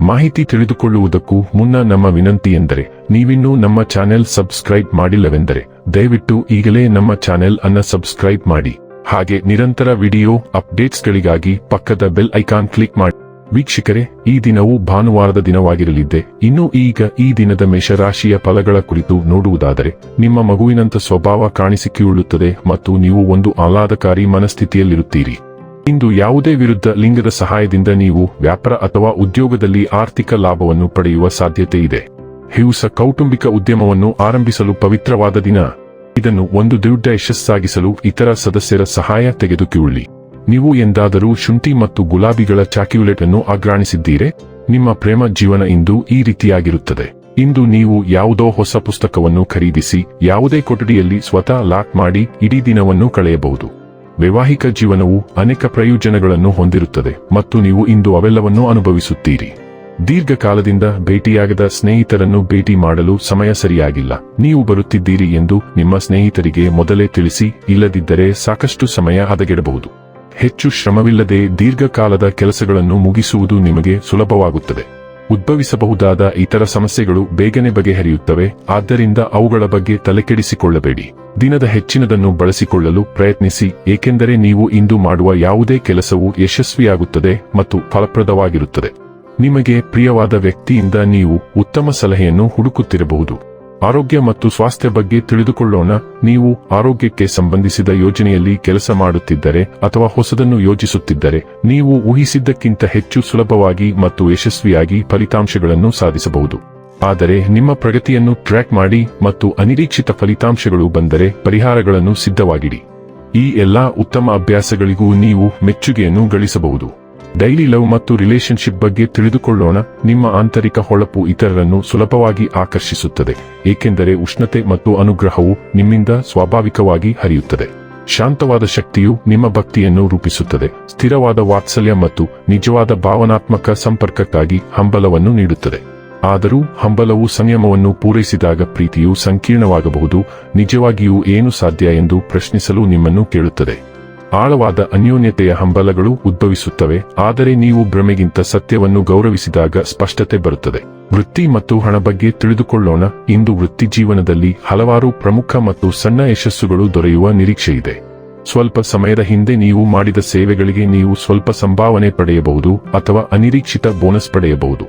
ಮಾಹಿತಿ ತಿಳಿದುಕೊಳ್ಳುವುದಕ್ಕೂ ಮುನ್ನ ನಮ್ಮ ವಿನಂತಿ ಎಂದರೆ, ನೀವಿನ್ನೂ ನಮ್ಮ ಚಾನೆಲ್ ಸಬ್ಸ್ಕ್ರೈಬ್ ಮಾಡಿಲ್ಲವೆಂದರೆ, ದಯವಿಟ್ಟು ಈಗಲೇ ನಮ್ಮ ಚಾನೆಲ್ ಅನ್ನ ಸಬ್ಸ್ಕ್ರೈಬ್ ಮಾಡಿ. ಹಾಗೆ ನಿರಂತರ ವಿಡಿಯೋ ಅಪ್ಡೇಟ್ಸ್ಗಳಿಗಾಗಿ ಪಕ್ಕದ ಬೆಲ್ ಐಕಾನ್ ಕ್ಲಿಕ್ ಮಾಡಿ. ವೀಕ್ಷಕರೇ, ಈ ದಿನವು ಭಾನುವಾರದ ದಿನವಾಗಿರಲಿದ್ದೆ. ಇನ್ನು ಈಗ ಈ ದಿನದ ಮೇಷರಾಶಿಯ ಫಲಗಳ ಕುರಿತು ನೋಡುವುದಾದರೆ, ನಿಮ್ಮ ಮಗುವಿನಂತ ಸ್ವಭಾವ ಕಾಣಿಸಿಕೊಳ್ಳುತ್ತದೆ ಮತ್ತು ನೀವು ಒಂದು ಆಹ್ಲಾದಕಾರಿ ಮನಸ್ಥಿತಿಯಲ್ಲಿರುತ್ತೀರಿ. ಇಂದು ಯಾವುದೇ ವಿರುದ್ಧ ಲಿಂಗದ ಸಹಾಯದಿಂದ ನೀವು ವ್ಯಾಪಾರ ಅಥವಾ ಉದ್ಯೋಗದಲ್ಲಿ ಆರ್ಥಿಕ ಲಾಭವನ್ನು ಪಡೆಯುವ ಸಾಧ್ಯತೆ ಇದೆ. ಹಿಂಸ ಕೌಟುಂಬಿಕ ಉದ್ಯಮವನ್ನು ಆರಂಭಿಸಲು ಪವಿತ್ರವಾದ ದಿನ. ಇದನ್ನು ಒಂದು ದೊಡ್ಡ ಯಶಸ್ಸಾಗಿಸಲು ಇತರ ಸದಸ್ಯರ ಸಹಾಯ ತೆಗೆದುಕೊಳ್ಳಿ. ನೀವು ಎಂದಾದರೂ ಶುಂಠಿ ಮತ್ತು ಗುಲಾಬಿಗಳ ಚಾಕ್ಯುಲೇಟ್ ಅನ್ನು ಆಗ್ರಾಣಿಸಿದ್ದೀರೆ ನಿಮ್ಮ ಪ್ರೇಮ ಜೀವನ ಇಂದು ಈ ರೀತಿಯಾಗಿರುತ್ತದೆ. ಇಂದು ನೀವು ಯಾವುದೋ ಹೊಸ ಪುಸ್ತಕವನ್ನು ಖರೀದಿಸಿ, ಯಾವುದೇ ಕೊಠಡಿಯಲ್ಲಿ ಸ್ವತಃ ಲಾಕ್ ಮಾಡಿ, ಇಡೀ ದಿನವನ್ನು ಕಳೆಯಬಹುದು. ವೈವಾಹಿಕ ಜೀವನವು ಅನೇಕ ಪ್ರಯೋಜನಗಳನ್ನು ಹೊಂದಿರುತ್ತದೆ ಮತ್ತು ನೀವು ಇಂದು ಅವೆಲ್ಲವನ್ನೂ ಅನುಭವಿಸುತ್ತೀರಿ. ದೀರ್ಘಕಾಲದಿಂದ ಭೇಟಿಯಾಗದ ಸ್ನೇಹಿತರನ್ನು ಭೇಟಿ ಮಾಡಲು ಸಮಯ ಸರಿಯಾಗಿಲ್ಲ. ನೀವು ಬರುತ್ತಿದ್ದೀರಿ ಎಂದು ನಿಮ್ಮ ಸ್ನೇಹಿತರಿಗೆ ಮೊದಲೇ ತಿಳಿಸಿ, ಇಲ್ಲದಿದ್ದರೆ ಸಾಕಷ್ಟು ಸಮಯ ಹದಗೆಡಬಹುದು. ಹೆಚ್ಚು ಶ್ರಮವಿಲ್ಲದೆ ದೀರ್ಘಕಾಲದ ಕೆಲಸಗಳನ್ನು ಮುಗಿಸುವುದು ನಿಮಗೆ ಸುಲಭವಾಗುತ್ತದೆ. ಉದ್ಭವಿಸಬಹುದಾದ ಇತರ ಸಮಸ್ಯೆಗಳು ಬೇಗನೆ ಬಗೆಹರಿಯುತ್ತವೆ, ಆದ್ದರಿಂದ ಅವುಗಳ ಬಗ್ಗೆ ತಲೆಕೆಡಿಸಿಕೊಳ್ಳಬೇಡಿ. ದಿನದ ಹೆಚ್ಚಿನದನ್ನು ಬಳಸಿಕೊಳ್ಳಲು ಪ್ರಯತ್ನಿಸಿ, ಏಕೆಂದರೆ ನೀವು ಇಂದು ಮಾಡುವ ಯಾವುದೇ ಕೆಲಸವು ಯಶಸ್ವಿಯಾಗುತ್ತದೆ ಮತ್ತು ಫಲಪ್ರದವಾಗಿರುತ್ತದೆ. ನಿಮಗೆ ಪ್ರಿಯವಾದ ವ್ಯಕ್ತಿಯಿಂದ ನೀವು ಉತ್ತಮ ಸಲಹೆಯನ್ನು ಹುಡುಕುತ್ತಿರಬಹುದು. ಆರೋಗ್ಯ ಮತ್ತು ಸ್ವಾಸ್ಥ್ಯ ಬಗ್ಗೆ ತಿಳಿದುಕೊಳ್ಳೋಣ. ನೀವು ಆರೋಗ್ಯಕ್ಕೆ ಸಂಬಂಧಿಸಿದ ಯೋಜನೆಯಲ್ಲಿ ಕೆಲಸ ಮಾಡುತ್ತಿದ್ದರೆ ಅಥವಾ ಹೊಸದನ್ನು ಯೋಜಿಸುತ್ತಿದ್ದರೆ, ನೀವು ಊಹಿಸಿದ್ದಕ್ಕಿಂತ ಹೆಚ್ಚು ಸುಲಭವಾಗಿ ಮತ್ತು ಯಶಸ್ವಿಯಾಗಿ ಫಲಿತಾಂಶಗಳನ್ನು ಸಾಧಿಸಬಹುದು. ಆದರೆ ನಿಮ್ಮ ಪ್ರಗತಿಯನ್ನು ಟ್ರ್ಯಾಕ್ ಮಾಡಿ ಮತ್ತು ಅನಿರೀಕ್ಷಿತ ಫಲಿತಾಂಶಗಳು ಬಂದರೆ ಪರಿಹಾರಗಳನ್ನು ಸಿದ್ಧವಾಗಿಡಿ. ಈ ಎಲ್ಲಾ ಉತ್ತಮ ಅಭ್ಯಾಸಗಳಿಗೂ ನೀವು ಮೆಚ್ಚುಗೆಯನ್ನು ಗಳಿಸಬಹುದು. ಡೈಲಿ ಲವ್ ಮತ್ತು ರಿಲೇಶನ್ಶಿಪ್ ಬಗ್ಗೆ ತಿಳಿದುಕೊಳ್ಳೋಣ. ನಿಮ್ಮ ಆಂತರಿಕ ಹೊಳಪು ಇತರರನ್ನು ಸುಲಭವಾಗಿ ಆಕರ್ಷಿಸುತ್ತದೆ. ಏಕೆಂದರೆ ಉಷ್ಣತೆ ಮತ್ತು ಅನುಗ್ರಹವು ನಿಮ್ಮಿಂದ ಸ್ವಾಭಾವಿಕವಾಗಿ ಹರಿಯುತ್ತದೆ. ಶಾಂತವಾದ ಶಕ್ತಿಯು ನಿಮ್ಮ ಭಕ್ತಿಯನ್ನು ರೂಪಿಸುತ್ತದೆ. ಸ್ಥಿರವಾದ ವಾತ್ಸಲ್ಯ ಮತ್ತು ನಿಜವಾದ ಭಾವನಾತ್ಮಕ ಸಂಪರ್ಕಕ್ಕಾಗಿ ಹಂಬಲವನ್ನು ನೀಡುತ್ತದೆ. ಆದರೂ ಹಂಬಲವು ಸಂಯಮವನ್ನು ಪೂರೈಸಿದಾಗ ಪ್ರೀತಿಯು ಸಂಕೀರ್ಣವಾಗಬಹುದು. ನಿಜವಾಗಿಯೂ ಏನು ಸಾಧ್ಯ ಎಂದು ಪ್ರಶ್ನಿಸಲು ನಿಮ್ಮನ್ನು ಕೇಳುತ್ತದೆ. ಆಳವಾದ ಅನ್ಯೋನ್ಯತೆಯ ಹಂಬಲಗಳು ಉದ್ಭವಿಸುತ್ತವೆ, ಆದರೆ ನೀವು ಭ್ರಮೆಗಿಂತ ಸತ್ಯವನ್ನು ಗೌರವಿಸಿದಾಗ ಸ್ಪಷ್ಟತೆ ಬರುತ್ತದೆ. ವೃತ್ತಿ ಮತ್ತು ಹಣ ಬಗ್ಗೆ ತಿಳಿದುಕೊಳ್ಳೋಣ, ಇಂದು ವೃತ್ತಿ ಜೀವನದಲ್ಲಿ ಹಲವಾರು ಪ್ರಮುಖ ಮತ್ತು ಸಣ್ಣ ಯಶಸ್ಸುಗಳು ದೊರೆಯುವ ನಿರೀಕ್ಷೆಯಿದೆ. ಸ್ವಲ್ಪ ಸಮಯದ ಹಿಂದೆ ನೀವು ಮಾಡಿದ ಸೇವೆಗಳಿಗೆ ನೀವು ಸ್ವಲ್ಪ ಸಂಭಾವನೆ ಪಡೆಯಬಹುದು ಅಥವಾ ಅನಿರೀಕ್ಷಿತ ಬೋನಸ್ ಪಡೆಯಬಹುದು.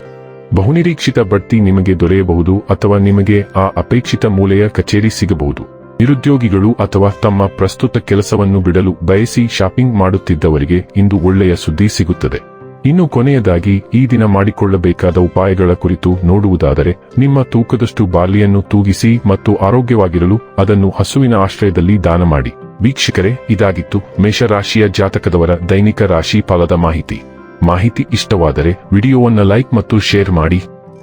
ಬಹುನಿರೀಕ್ಷಿತ ಬಡ್ತಿ ನಿಮಗೆ ದೊರೆಯಬಹುದು ಅಥವಾ ನಿಮಗೆ ಆ ಅಪೇಕ್ಷಿತ ಮೂಲೆಯ ಕಚೇರಿ ಸಿಗಬಹುದು. ನಿರುದ್ಯೋಗಿಗಳು ಅಥವಾ ತಮ್ಮ ಪ್ರಸ್ತುತ ಕೆಲಸವನ್ನು ಬಿಡಲು ಬಯಸಿ ಶಾಪಿಂಗ್ ಮಾಡುತ್ತಿದ್ದವರಿಗೆ ಇಂದು ಒಳ್ಳೆಯ ಸುದ್ದಿ ಸಿಗುತ್ತದೆ. ಇನ್ನು ಕೊನೆಯದಾಗಿ, ಈ ದಿನ ಮಾಡಿಕೊಳ್ಳಬೇಕಾದ ಉಪಾಯಗಳ ಕುರಿತು ನೋಡುವುದಾದರೆ, ನಿಮ್ಮ ತೂಕದಷ್ಟು ಬಾಲಿಯನ್ನು ತೂಗಿಸಿ ಮತ್ತು ಆರೋಗ್ಯವಾಗಿರಲು ಅದನ್ನು ಹಸುವಿನ ಆಶ್ರಯದಲ್ಲಿ ದಾನ ಮಾಡಿ. ವೀಕ್ಷಕರೇ, ಇದಾಗಿತ್ತು ಮೇಷರಾಶಿಯ ಜಾತಕದವರ ದೈನಿಕ ರಾಶಿ ಫಲದ ಮಾಹಿತಿ. ಮಾಹಿತಿ ಇಷ್ಟವಾದರೆ ವಿಡಿಯೋವನ್ನು ಲೈಕ್ ಮತ್ತು ಶೇರ್ ಮಾಡಿ.